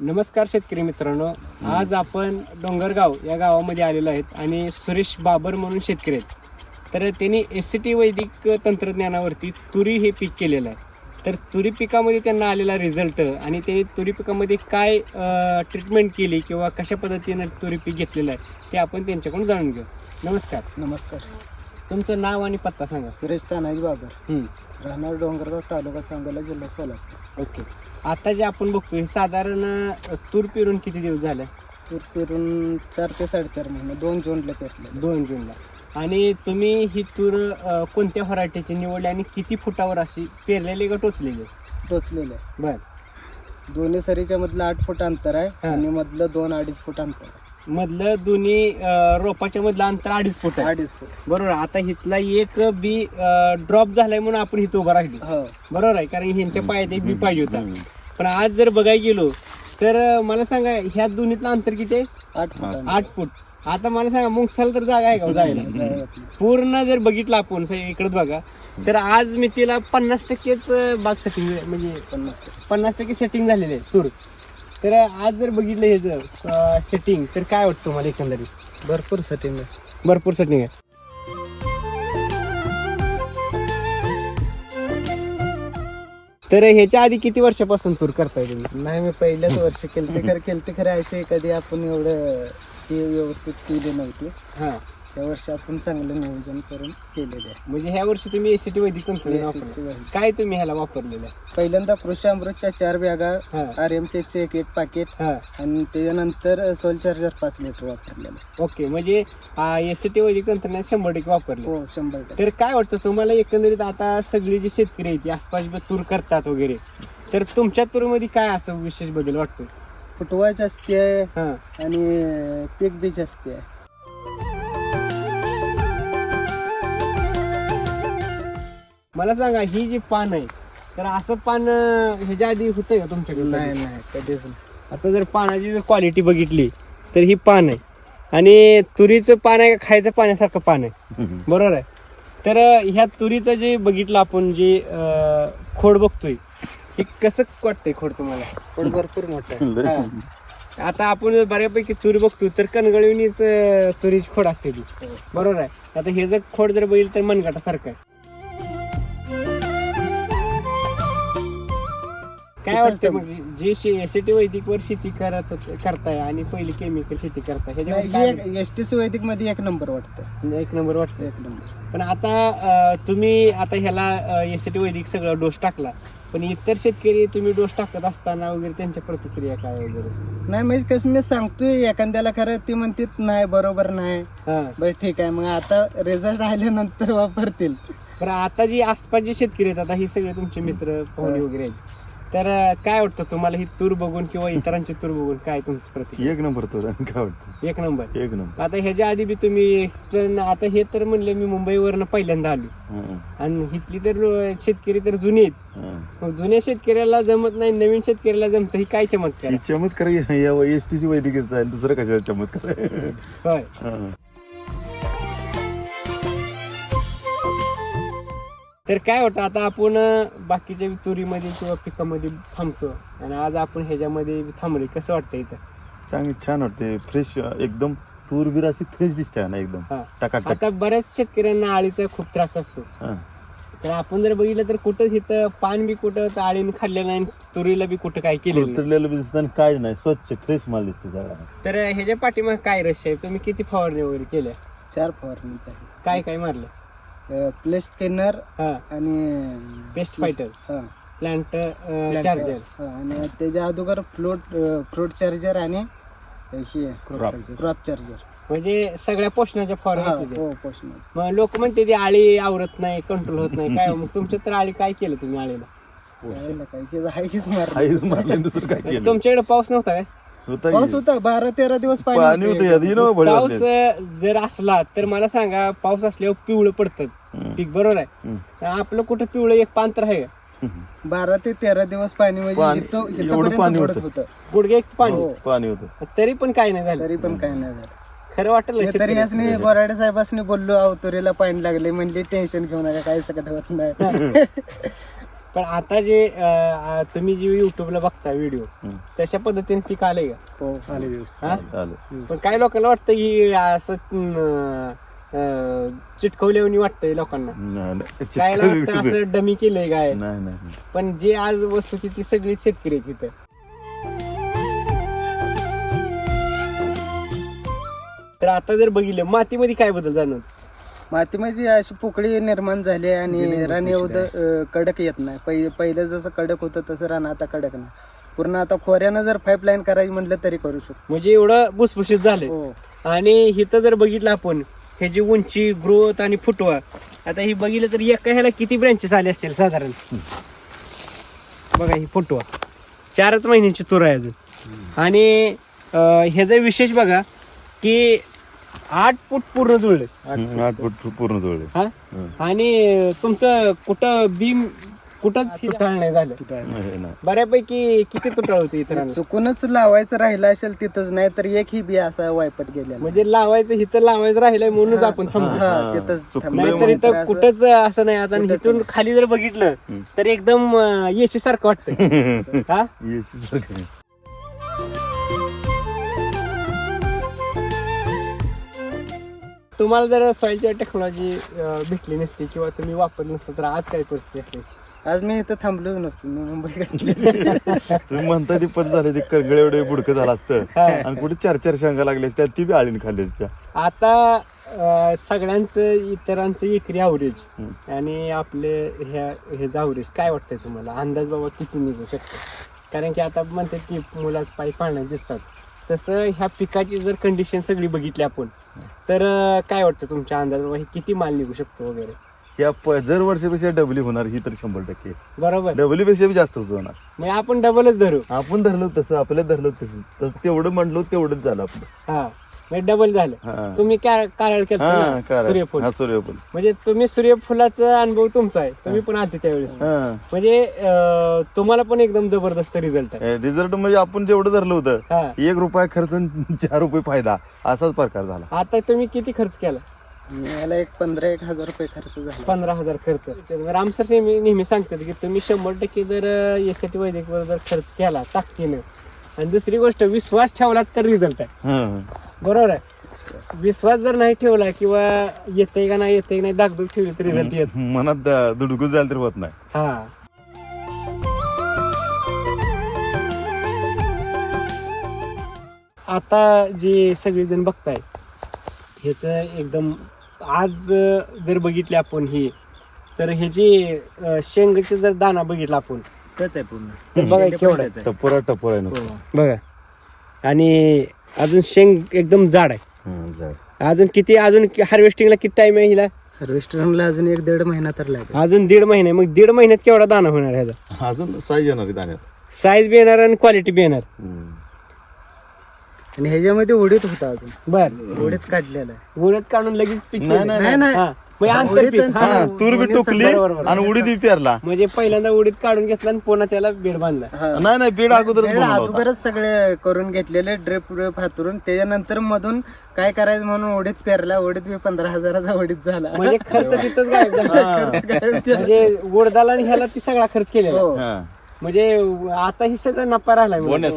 नमस्कार शेतकरी मित्रांनो. आज आपण डोंगरगाव या गावामध्ये आलेलो आहेत आणि सुरेश बाबर म्हणून शेतकरी आहेत. तर त्यांनी एस सी टी वैदिक तंत्रज्ञानावरती तुरी हे पीक केलेलं आहे. तर तुरी पिकामध्ये त्यांना आलेला रिझल्ट आणि त्यांनी तुरी पिकामध्ये काय ट्रीटमेंट केली किंवा कशा पद्धतीनं तुरी पीक घेतलेलं आहे ते आपण त्यांच्याकडून जाणून घेऊ. नमस्कार. नमस्कार. तुमचं नाव आणि पत्ता सांगा. सुरेश तानाजी बाबर. राहणार डोंगरगाव तालुका सांगोला जिल्हा सोलापूर. ओके. आता जे आपण बघतोय साधारण अ, तूर पेरून किती दिवस झाले? तूर पेरून चार ते साडेचार महिने दोन जूनला पेरले. दोन जूनला. आणि तुम्ही ही तूर अ, कोणत्या व्हरायटीची निवडली आणि किती फुटावर अशी पेरलेली का टोचलेली? टोचलेले बर. दोन्ही सरीच्या मधलं आठ फूट अंतर आहे हा. आणि मधलं दोन अडीच फूट अंतर आहे. मधलं दोन्ही अ, रोपाच्या मधलं अंतर अडीच फूट आहे. अडीच फूट. बरोबर? आता इथला एक बी ड्रॉप झालाय म्हणून आपण इथं उभं राहिली. हो. बरोबर आहे? कारण ह्यांच्या पायात एक बी पाहिजे होता. पण आज जर बघायला गेलो तर अ, मला सांगा ह्या दोन्हीतलं अंतर किती आहे? आठ फूट. आठ. फूट. आता मला सांगा मुंगसाल तर जागा आहे का हो जायला. पूर्ण जर बघितलं आपण इकडे बघा तर आज मी तिला पन्नास टक्केच बाग सेटिंग म्हणजे पन्नास टक्के. पन्नास टक्के सेटिंग झालेले आहे. तूर तर आज जर बघितलं हे जर सेटिंग तर काय वाटतं तुम्हाला एकंदरीत? भरपूर सेटिंग आहे. भरपूर सेटिंग आहे. तर ह्याच्या आधी किती वर्षापासून तूर करताय तुम्ही? नाही मी पहिल्याच वर्षी केलते. खरं केलते खरं असे कधी आपण एवढं ती व्यवस्थित केली नव्हती. हा. या वर्षी आपण चांगलं नियोजन करून केलेले आहे. म्हणजे ह्या वर्षी तुम्ही एसीटी वैदिक तंत्रज्ञान वापरलं. SCT वैदिक. काय तुम्ही ह्याला वापरलेलं आहे? पहिल्यांदा कृषी अमृतच्या चार बॅगा हा. आर एम चे एक एक पाकिट हा. आणि त्याच्यानंतर सोल चार्जर पाच लिटर वापरलेलं ओके म्हणजे एसीटी वैदिक तंत्रज्ञान शंभर टक्के वापरले. हो शंभर टक्के. तर काय वाटतं तुम्हाला एकंदरीत आता सगळी जी शेतकरी आहेत ती आसपास तूर करतात वगैरे तर तुमच्या तूरमध्ये काय असं विशेष बदल वाटतो फुटवा जास्ती आहे हा. आणि पीक बी जास्ती आहे. मला सांगा ही जी पान आहे तर असं पान ह्याच्या आधी होतंय का तुमच्याकडे नाही नाही कधीच नाही. आता जर पानाची जर क्वालिटी बघितली तर ही पान आहे. आणि तुरीचं पान आहे का खायचं पाण्यासारखं पान आहे? बरोबर आहे. तर ह्या तुरीचं जे बघितलं आपण जे खोड बघतोय हे कसं वाटतंय खोड तुम्हाला? पण भरपूर मोठं आहे. हा. आता आपण बऱ्यापैकी तुरी बघतो तर कणगळवणीच अं, तुरीची खोड असते ती. बरोबर आहे. आता हे जर खोड जर बघितलं तर मनगटासारखं आहे. काय वाटतं म्हणजे जे एसीटी वैदिक वर शेती करत करताय आणि पहिली केमिकल शेती करताय ह्याच्यामध्ये एस टी सी वैदिकमध्ये एक नंबर वाटतं म्हणजे एक नंबर वाटतं एक नंबर पण आता तुम्ही आता ह्याला एसीटी वैदिक सगळं डोस टाकला. पण इतर शेतकरी तुम्ही डोस टाकत असताना वगैरे त्यांच्या प्रतिक्रिया काय वगैरे? नाही म्हणजे कसं मी सांगतोय एखाद्याला खरं ती म्हणतात नाही बरोबर नाही. बरं ठीक आहे. मग आता रिझल्ट आल्यानंतर वापरतील. बरं आता जी आसपास जे शेतकरी आहेत आता ही सगळे तुमचे मित्र पाहुणे वगैरे आहेत. तर काय वाटतं तुम्हाला ही तूर बघून किंवा इतरांची तूर बघून काय तुमची प्रतिक्रिया एक नंबर तो आणि काय वाटतं एक नंबर एक नंबर आता ह्याच्या आधी बी तुम्ही पण आता हे तर म्हणले मी मुंबईवरनं पहिल्यांदा आलो हं, आणि इथली तर शेतकरी तर जुनी आहेत हं. मग जुन्या शेतकऱ्याला जमत नाही नवीन शेतकऱ्याला जमतं ही काय चमत्कार ही आहे? चमत्कार या एस टी ची वैद्यकीय आहे दुसरं कशा चमत्कार आहे? होय हं. तर काय होतं आता आपण बाकीच्या तुरीमध्ये किंवा पिकामध्ये थांबतो. आणि आज आपण ह्याच्यामध्ये थांबले कसं वाटतं इथं? चांगली छान वाटते फ्रेश एकदम तूर बीर अशी फ्रेश दिसते ना एकदम. हा. टकाटक. आता बऱ्याच शेतकऱ्यांना आळीचा खूप त्रास असतो. हं. तर आपण जर बघितलं तर कुठं इथं पान बी कुठं तर आळीने खाल्लेलं नाही तुरीला बी कुठं काय केलेलं नाही. बी दिसतं आणि काय नाही. स्वच्छ फ्रेश माल दिसतो सगळा तर ह्याच्या पाठीमाग काय रश आहे? तुम्ही किती फवारणी वगैरे केल्या? चार फवारणीचा आहे काय काय मारलं? प्लेस स्कॅनर हा. आणि बेस्ट फायटर हा, प्लांट चार्जर हा, आणि त्याच्या अगोदर फ्लोट फ्रूट चार्जर आणि क्रॉप चार्जर म्हणजे सगळ्या पोषणाच्या केल्या. हो पोषण. मग लोक म्हणते ती आळी आवरत नाही कंट्रोल होत नाही. काय मग तुमच्या तर आळी काय केलं तुम्ही आळीला? काय की हायच मारलं. आईच मारले दुसरं काय केलं? तुमच्याकडे पाऊस नव्हता काय? होतं पाऊस की? होता बारा तेरा दिवस पाणी पाणी होतं. यात, पाऊस जर असला तर मला सांगा पाऊस असल्यावर पिवळं पडतं हं. पीक बरोबर आहे. तर आपलं कुठं पिवळं एक पांतर आहे का बारा ते तेरा दिवस पाणी म्हणजे पाणी- इथं- एवढं इथंपर्यंत पाणी पडत होतं. होतं गुडघे एक पाणी हो. पाणी होतं तरी पण काय नाही झालं तरी पण काय नाही झालं खरं वाटलं मी तरी यासनी बोराडे साहेबांनी बोललो अवतरीला पाणी लागले म्हणले टेन्शन घेऊ नका काय सकट होत नाही पण आता जे अं, तुम्ही जे युट्यूबला बघता व्हिडिओ हम्म. तशा पद्धतीने पीक आलंय का? हो आले हा? चालेल. पण काही लोकांना वाटतं की असं अं, वाटतंय लोकांना. नाही, नाही. काय वाटतं असं डमी केलंय काय? नाही नाही पण जे आज वस्तूची ती सगळी शेतकरी आहेत तिथं तर आता जर बघितलं मातीमध्ये काय बदल जाणवत? मातीमध्ये अशी पोकळी निर्माण झाली आणि रान एवढं कडक येत नाही. पहि- पहिलं जसं कडक होतं तसं रान आता कडक नाही. पूर्ण आता खोऱ्यानं जर पाईपलाईन करायची म्हटलं तरी करू शकतो. म्हणजे एवढं भुसभुशीत झालंय. हो. आणि इथं जर बघितलं आपण ह्याची उंची ग्रोथ आणि फुटवा आता ही बघितलं तर एका ह्याला किती ब्रँचेस आले असतील साधारण? बघा ही फुटवा. चारच महिन्याची तूर आहे अजून. आणि ह्याचा विशेष बघा की आठ फूट पूर्ण जुळले. हम्म, आठ फूट पूर्ण जुळले. हा. आणि तुमचं कुठं बीम कुठंच नाही झालं. बऱ्यापैकी किती तुटाळ होते इतरांना चुकूनच लावायचं राहिलं असेल तिथंच नाही तर एक ही बी असा वायपट गेलेला. म्हणजे लावायचं इथं लावायचं राहिलंय म्हणूनच आपण थांबलो. हा तिथंच चुकलं थांबलो. नाहीतर इथं कुठंच असं नाही. आता आणि इथून खाली जर बघितलं तर एकदम येशी सारखं वाटतं हा? येशी तुम्हाला जर सॉइलची टेक्नॉलॉजी भेटली नसती किंवा तुम्ही वापरली नसतं तर आज काय परिस्थिती असती? आज मी इथं थांबलोच नसतो मी मुंबई. तुम्ही म्हणता ती पद झाले ते करगळे एवढे बुडकं झालं असतं हा. आणि कुठे चार चार शेंगा लागल्या असत्या ती बी आळीने खाल्ली असत्या आता अं, सगळ्यांचं इतरांचं एकरी हम्म. आणि आपले ह्या ह्याचं अवरेज काय वाटतंय तुम्हाला अंदाज बाबा किती निघू शकतो कारण की आता म्हणतात की मुलाच पाय पाळण्यात दिसतात तसं ह्या पिकाची जर कंडिशन सगळी बघितली आपण तर काय वाटतं तुमच्या अंदाज बाबा हे किती माल निघू शकतो वगैरे? या प- जर वर्षापेक्षा डबली होणार ही तर शंभर टक्के. बरोबर. डबली पेक्षा बी जास्त होणार मग आपण डबलच धरू. आपण धरलो तसं आपल्या धरलो तसं तसं तेवढं म्हणलो तेवढंच झालं आपलं. हा. म्हणजे डबल झालं. हा. तुम्ही काय कारण हा केलं सूर्यफूल हा सूर्यफूल म्हणजे तुम्ही सूर्यफुलाचा अनुभव तुमचा आहे. तुम्ही पण आधी त्यावेळेस. हा. म्हणजे तुम्हाला पण एकदम जबरदस्त रिझल्ट आहे. रिझल्ट म्हणजे आपण जेवढं धरलं होतं हा. एक रुपया खर्च आणि चार रुपये फायदा असाच प्रकार झाला. आता तुम्ही किती खर्च केला? मला एक पंधरा एक हजार रुपये खर्च झाला. पंधरा हजार खर्च. राम सर नेहमी नेहमी सांगतात की तुम्ही शंभर टक्के जर यासाठी वैद्यकवर जर खर्च केला ताकदीनं आणि दुसरी गोष्ट विश्वास ठेवला तर रिझल्ट आहे. हा. बरोबर आहे? विश्वास जर नाही ठेवला किंवा येते का नाही येते नाही दागदूग ठेवली तर रिझल्ट येत. मनात दुडकून जायला तर होत नाही. हा. आता जे सगळेजण बघताय ह्याच एकदम आज अं, जर बघितले आपण हे तर हे जे अं, शेंगाचे जर दाना बघितला आपण आहे पूर्ण. तर बघा केवढा आहे. टपोरा टपोरा आहे नुसतं. बघा. आणि अजून शेंग एकदम जाड आहे. हा. अजून किती अजून हार्वेस्टिंगला किती टाइम आहे हिला? हार्वेस्टरला अजून एक दीड महिना तर लागेल. अजून दीड महिने. मग दीड महिन्यात केवढा दाना होणार ह्याचा? अजून साईज येणार आहे दाण्यात. साईज बी येणार आणि क्वालिटी बी येणार. आणि ह्याच्यामध्ये उडीत होता अजून. बर. उडीत काढलेला आहे. काढून लगेच पीक नाही. नाही, हा. तूर बी टोकली. आणि उडीद बी पेरला म्हणजे पहिल्यांदा उडीत काढून घेतला आणि पुन्हा त्याला बेड बांधला. हा. नाही नाही बीड बनवला होता. अगोदरच सगळे करून घेतलेले ड्रिप ड्रिप हातरून. त्याच्यानंतर मधून काय करायचं म्हणून उडीत पेरला. उडीत मी पंधरा हजाराचा उडीत झाला. म्हणजे खर्च तिथंच गायब झाला. म्हणजे उडदाला आणि ह्याला ती सगळा खर्च केलेला. हो. हा. म्हणजे आता ही सगळं नफा राहिलाय म्हणजे.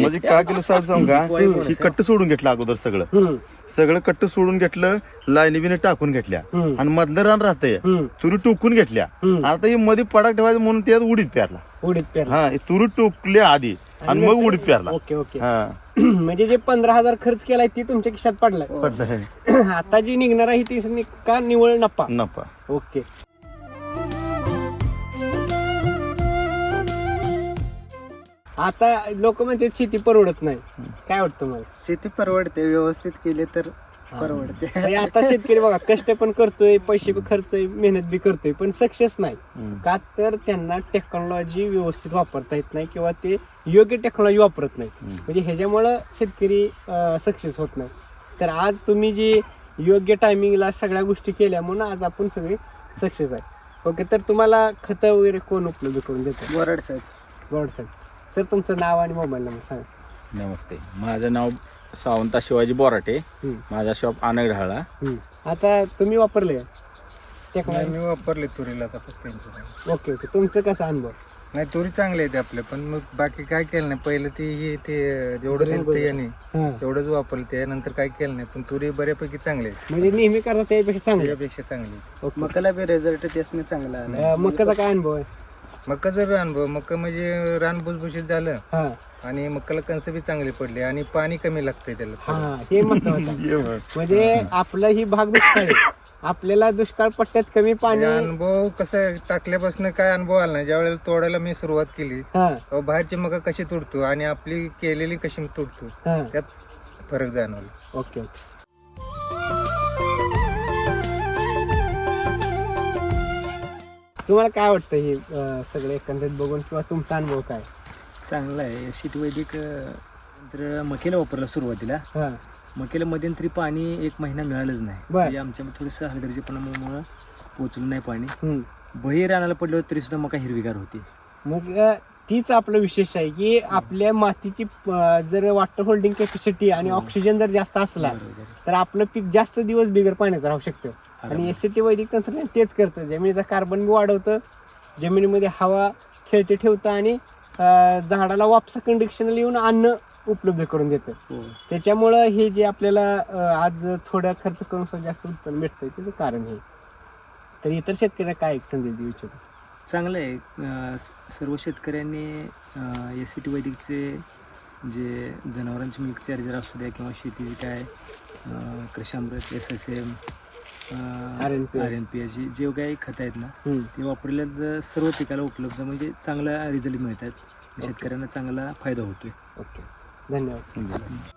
म्हणजे काय केलं साहेब सांगू का? ही कट्ट सोडून घेतलं अगोदर सगळं. सगळं कट्ट सोडून घेतलं लाईनी बिने टाकून घेतल्या. आणि मधलं रान राहतंय. तुरी टोकून घेतल्या. आता ही मध्ये पडाक ठेवायचं म्हणून त्यात उडीद पेरला. उडीद पेरला. हा तुरी टोकल्या आधी. आणि मग उडीद पेरला. Okay okay. म्हणजे जे पंधरा हजार खर्च केलाय ती तुमच्या खिशात पडलाय. पडलं आता जी निघणार आहे ती का निवळ नफा? नफा. ओके. आता लोक म्हणतात शेती परवडत नाही. काय वाटतं मला शेती परवडते व्यवस्थित केली तर परवडते. आणि आता शेतकरी बघा कष्ट पण करतोय पैसे बी खर्चोय मेहनत बी करतोय पण सक्सेस नाही. का तर त्यांना टेक्नॉलॉजी व्यवस्थित वापरता येत नाही किंवा ते योग्य टेक्नॉलॉजी वापरत नाही. म्हणजे ह्याच्यामुळं शेतकरी सक्सेस होत नाही. तर आज तुम्ही जी योग्य टायमिंगला सगळ्या गोष्टी केल्या म्हणून आज आपण सगळे सक्सेस आहे. ओके तर तुम्हाला खतं वगैरे कोण उपलब्ध करून देतात बोराड साहेब. गॉड सर सर तुमचं नाव आणि मोबाईल नंबर सांगा. नमस्ते. माझं नाव सावंता शिवाजी बोराटे. हम्म. माझा शॉप आनगढाळा हम्म. आता तुम्ही वापरले? मी वापरले तुरीला आता फक्त. Okay okay. तुमचं कसा अनुभव? नाही तुरी चांगली आहे ते आपले पण मग बाकी काय केलं नाही. पहिलं ती हे ते जेवढं ते याने हां. तेवढंच वापरलं. त्यानंतर काय केलं नाही पण तुरी बऱ्यापैकी चांगली आहे. म्हणजे नेहमी करता त्यापेक्षा चांगलं त्यापेक्षा चांगली आहे. मकाला बी रिझल्ट त्यासने चांगला आला. अं, मकाचा काय अनुभव आहे? मकाचा बी अनुभव मका म्हणजे रान भुसभुशीत झालं हा. आणि मकाला कणसं बी चांगली पडली आणि पाणी कमी लागतंय त्याला. हा हे महत्वाचं आहे. म्हणजे आपला ही भाग दुष्काळ आहे. आपल्याला दुष्काळ पट्ट्यात कमी पाणी म्हणजे अनुभव कसं टाकल्यापासून काय अनुभव आला नाही. ज्या वेळेला तोडायला मी सुरुवात केली हा. तेव्हा बाहेरची मका कशी तुडतो आणि आपली केलेली कशी तुडतो हा. त्यात फरक जाणवला. Okay okay. तुम्हाला काय वाटतं हे अं, सगळं एकंदरीत बघून किंवा तुमचा अनुभव काय? चांगला आहे. शीट वैदिक अं, तर मकेला वापरला सुरुवातीला. हा. मकेला मध्यंतरी पाणी एक महिना मिळालंच नाही. बर. म्हणजे आमच्या थोडंसं हलगर्जीपणामुळे पोचलं नाही पाणी. हम्म. बही रानाला पडलं तरी सुद्धा मका हिरवीगार होती. मग अं, तीच आपलं विशेष आहे की आपल्या मातीची अं, जर वॉटर होल्डिंग कॅपॅसिटी आणि ऑक्सिजन जर जास्त असला बरोबर. तर आपलं पीक जास्त दिवस बिगर पाण्यात राहू शकतं. आणि एस टी वैदिक तंत्रज्ञान तेच करतं. जमिनीचा कार्बन बी वाढवतं. जमिनीमध्ये हवा खेळते ठेवतं आणि झाडाला वापसा कंडिशनला येऊन अन्न उपलब्ध करून देतं. हो. त्याच्यामुळं हे जे आपल्याला आज थोडा खर्च करून सुद्धा जास्त उत्पन्न भेटतंय त्याचं कारण हे. तर इतर शेतकऱ्यांना काय एक संदेश देऊ इच्छितो? चांगलं आहे. स- सर्व शेतकऱ्यांनी एस सी टी वैदिकचे जे जनावरांचे मिल्क चार्जर असू द्या किंवा शेतीचे काय अं, Krishi Amrit S S M RNPH. R N P H जे काही खतं आहेत ना. ते वापरल्यास सर्व पिकाला उपलब्ध म्हणजे चांगला रिझल्ट मिळतात. शेतकऱ्यांना चांगला फायदा होतोय. ओके. धन्यवाद.